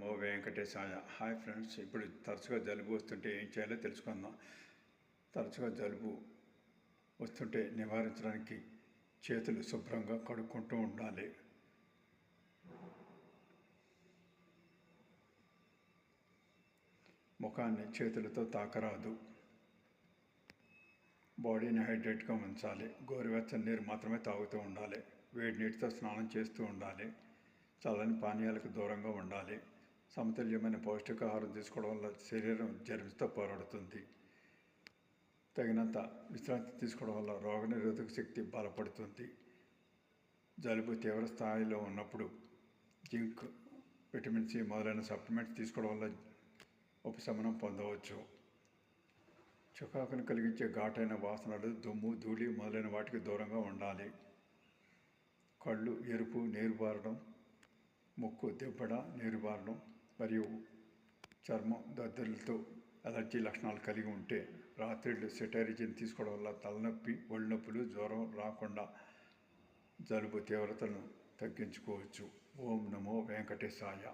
నమో వెంకటేశాయ. Hi friends ఇప్పుడు తరచుగా జలుబు వస్తుంటే ఏం చేయాలో తెలుసుకుందాం. తరచుగా జలుబు వస్తుంటే నివారించడానికి చేతులు శుభ్రంగా కడుక్కుంటూ ఉండాలి. ముఖాన్ని చేతులతో తాకరాదు. బాడీని హైడ్రేట్గా ఉంచాలి. గోరువెచ్చని నీరు మాత్రమే తాగుతూ ఉండాలి. వేడి నీటితో స్నానం చేస్తూ ఉండాలి. చల్లని పానీయాలకు దూరంగా ఉండాలి. సమతుల్యమైన పౌష్టికాహారం తీసుకోవడం వల్ల శరీరం జర్మ్స్తో పోరాడుతుంది. తగినంత విశ్రాంతి తీసుకోవడం వల్ల రోగనిరోధక శక్తి బలపడుతుంది. జలుబు తీవ్ర స్థాయిలో ఉన్నప్పుడు జింక్ విటమిన్ సి మొదలైన సప్లిమెంట్స్ తీసుకోవడం వల్ల ఉపశమనం పొందవచ్చు. చుకాకును కలిగించే ఘాటైన వాసనలు దుమ్ము ధూళి మొదలైన వాటికి దూరంగా ఉండాలి. కళ్ళు ఎరుపు నీరు బారడం ముక్కు దిబ్బడ నీరు బారడం మరియు చర్మం దద్దులతో అలర్జీ లక్షణాలు కలిగి ఉంటే రాత్రిళ్ళు సెటైరిజిన్ తీసుకోవడం వల్ల తలనొప్పి ఒళ్ళనొప్పులు జ్వరం రాకుండా జలుబు తీవ్రతను తగ్గించుకోవచ్చు. ఓం నమో వెంకటేశాయ.